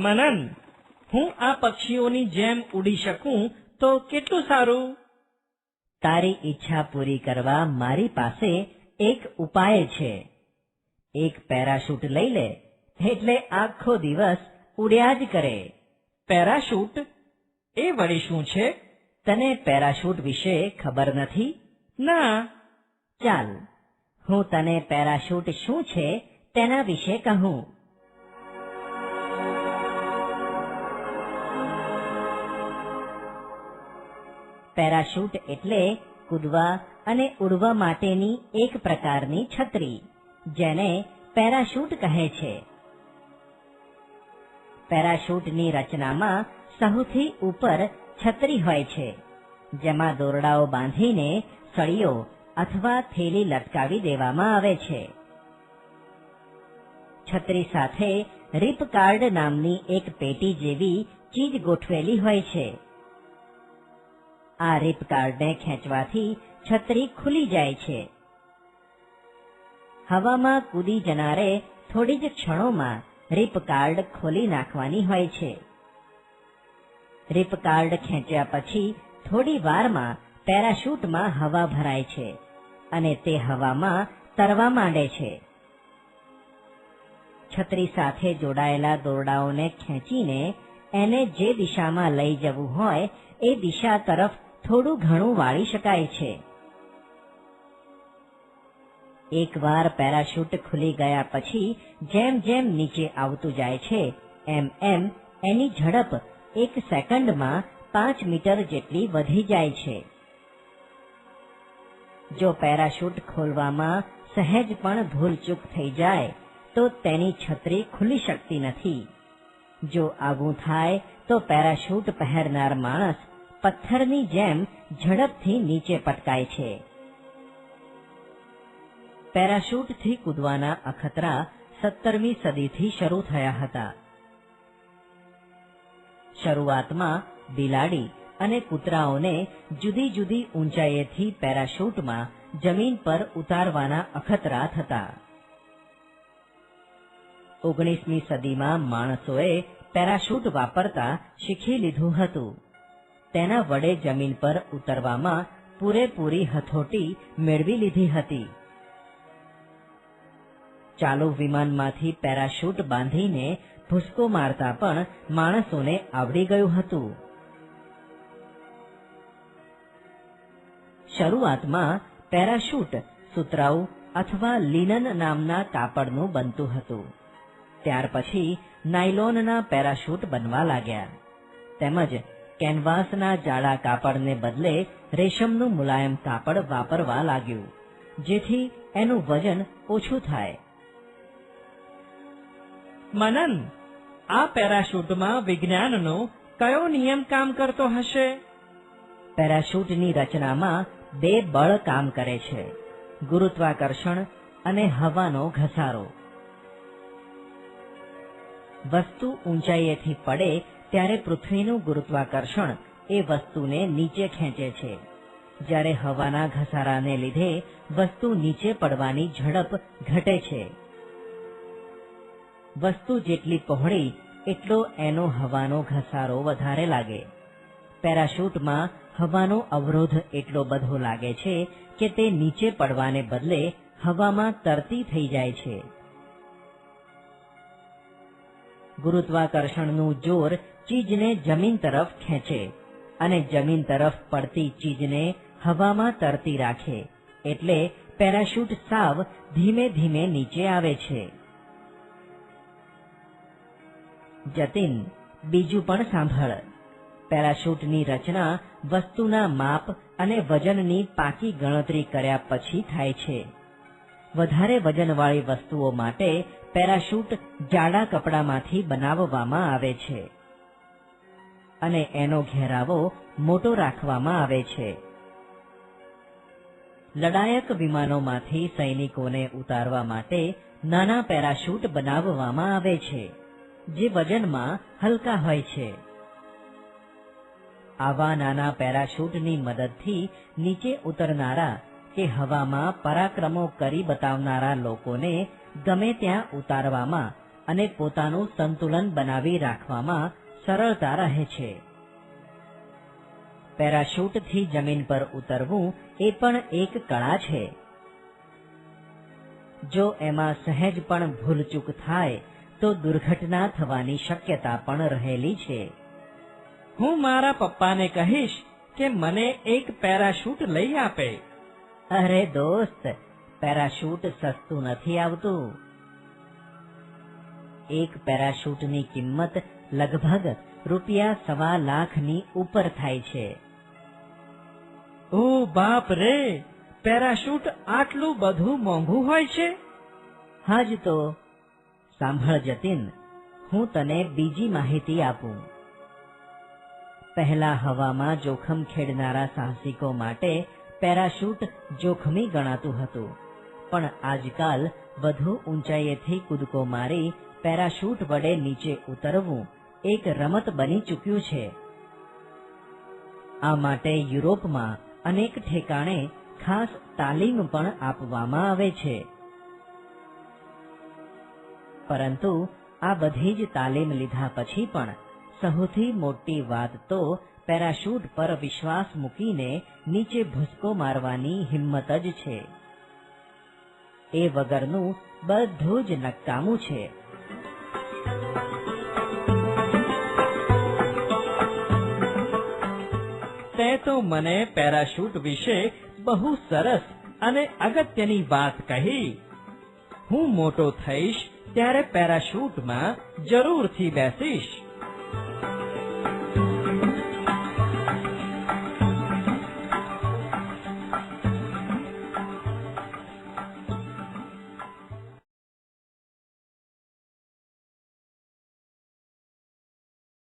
મનન. હું આ પક્ષીઓની જેમ ઉડી શકું તો કેટલું સારું? તારી ઈચ્છા પૂરી કરવા મારી પાસે એક ઉપાય છે. એક પેરાશૂટ લઈ લે એટલે આખો દિવસ ઉડ્યા જ કરે. પેરાશૂટ? એ વળી શું છે? તને પેરાશૂટ વિશે ખબર નથી? ના. ચાલ હું તને પેરાશૂટ શું છે તેના વિશે કહું. પેરાશૂટ એટલે કૂદવા અને ઉડવા માટેની એક પ્રકારની છત્રી, જેને પેરાશૂટ કહે છે. પેરાશૂટની રચનામાં સૌથી ઉપર છત્રી હોય છે, જેમાં દોરડાઓ બાંધીને સળીઓ અથવા થેલી લટકાવી દેવામાં આવે છે. છત્રી સાથે રીપ કાર્ડ નામની એક પેટી જેવી ચીજ ગોઠવેલી હોય છે. આ રીપ ખેંચવાથી છત્રી ખુલી જાય છે. હવામાં કૂદી જનારે થોડી જ ક્ષણોમાં રીપ ખોલી નાખવાની હોય છે. રીપ ખેંચ્યા પછી થોડી વારમાં પેરાશૂટમાં હવા ભરાય છે અને તે હવામાં તરવા માંડે છે. છત્રી સાથે જોડાયેલા દોરડાઓને ખેંચીને એને જે દિશામાં લઈ જવું હોય એ દિશા તરફ થોડું ઘણું વાળી શકાય છે. એકવાર પેરાશૂટ ખુલી ગયા પછી જેમ જેમ નીચે આવતું જાય છે, એમ એમ એની ઝડપ એક સેકન્ડમાં પાંચ મીટર જેટલી વધી જાય છે. જો પેરાશૂટ ખોલવામાં સહેજ પણ ભૂલચૂક થઈ જાય, તો તેની છત્રી ખુલી શકતી નથી. જો આવું થાય, તો પેરાશૂટ પહેરનાર માણસ પથ્થરની જેમ ઝડપથી નીચે પટકાય છે. પેરાશૂટથી કૂદવાના અખતરા સત્તરમી સદીથી શરૂ થયા હતા. શરૂઆતમાં બિલાડી અને કૂતરાઓને જુદી જુદી ઊંચાઈએથી પેરાશૂટમાં જમીન પર ઉતારવાના અખતરા થતા. ઓગણીસમી સદીમાં માણસોએ પેરાશૂટ વાપરતા શીખી લીધું હતું. તેના વડે જમીન પર ઉતરવામાં પૂરેપૂરી હથોટી મેળવી લીધી હતી. ચાલુ વિમાનમાંથી પેરાશૂટ બાંધીને ભૂસકો મારતા પણ માણસોને આવડી ગયું હતું. શરૂઆતમાં પેરાશૂટ સુતરાઉ અથવા લિનન નામના કાપડનું બનતું હતું. ત્યાર પછી નાયલોનના પેરાશૂટ બનવા લાગ્યા. તેમજ કેનવાસના જાડા કાપડને બદલે રેશમનું મુલાયમ કાપડ વાપરવા લાગ્યું, જેથી એનું વજન ઓછું થાય. મનન, આ પેરાશૂટમાં વિજ્ઞાનનો કયો નિયમ કામ કરતો હશે? પેરાશૂટની રચનામાં બે બળ કામ કરે છે, ગુરુત્વાકર્ષણ અને હવાનો ઘસારો. વસ્તુ ઊંચાઈએથી પડે ત્યારે પૃથ્વીનું ગુરુત્વાકર્ષણ એ વસ્તુને નીચે ખેંચે છે. જ્યારે હવાના ઘસારાને લીધે વસ્તુ નીચે પડવાની ઝડપ ઘટે છે. વસ્તુ જેટલી પહોળી, એટલો એનો હવાનો ઘસારો વધારે લાગે. પેરાશૂટમાં હવાનો અવરોધ એટલો બધો લાગે છે કે તે નીચે પડવાને બદલે હવામાં તરતી થઈ જાય છે. ગુરુત્વાકર્ષણનું જોર ચીજને જમીન તરફ ખેંચે અને જમીન તરફ પડતી ચીજને હવામાં તરતી રાખે એટલે પેરાશૂટ સાવ ધીમે ધીમે નીચે આવે છે. જતીન, બીજું પણ સાંભળ. પેરાશૂટની રચના વસ્તુના માપ અને વજનની પાકી ગણતરી કર્યા પછી થાય છે. વધારે વજનવાળી વસ્તુઓ માટે પેરાશૂટ જાડા કપડામાંથી બનાવવામાં આવે છે. અને એનો ઘેરાવો મોટો રાખવામાં આવે છે. લડાયક વિમાનોમાંથી સૈનિકોને ઉતારવા માટે નાના પેરાશૂટ બનાવવામાં આવે છે, જે વજનમાં હલકા હોય છે. આવા નાના પેરાશૂટની મદદથી નીચે ઉતરનારા કે હવામાં પરાક્રમો કરી બતાવનારા લોકોને ગમે ત્યાં ઉતારવામાં અને પોતાનું સંતુલન બનાવી રાખવામાં સરળતા રહે છે. પેરાશૂટથી જમીન પર ઉતરવું એ પણ એક કળા છે. જો એમાં સહેજ પણ ભૂલચૂક થાય તો દુર્ઘટના થવાની શક્યતા પણ રહેલી છે. હું મારા પપ્પાને કહીશ કે મને એક પેરાશૂટ લઈ આપે. અરે દોસ્ત પેરાશૂટ સસ્તું નથી આવતું. એક પેરાશૂટની કિંમત લગભગ રૂપિયા સવા લાખની ઉપર થાય છે. ઓ બાપ રે પેરાશૂટ આટલું બધું મોંઘું હોય છે? હાજ તો સાંભળ જતીન હું તને બીજી માહિતી આપું. પહેલા હવામાં જોખમ ખેડનારા સાહસિકો માટે પેરાશૂટ જોખમી ગણાતું હતું પણ આજકાલ વધુ ઊંચાઈએથી કૂદકો મારી પેરાશૂટ વડે નીચે ઉતરવું એક રમત બની ચૂક્યું છે. આ માટે યુરોપમાં અનેક ઠેકાણે ખાસ તાલીમ પણ આપવામાં આવે છે. પરંતુ આ બધી જ તાલીમ લીધા પછી પણ સૌથી મોટી વાત તો પેરાશૂટ પર વિશ્વાસ મૂકીને નીચે ભૂસકો મારવાની હિંમત જ છે. એ વગરનું બધું જ નકામું છે. તે તો મને પેરાશૂટ વિશે બહુ સરસ અને અગત્યની વાત કહી. હું મોટો થઈશ ત્યારે પેરાશૂટમાં જરૂરથી બેસીશ.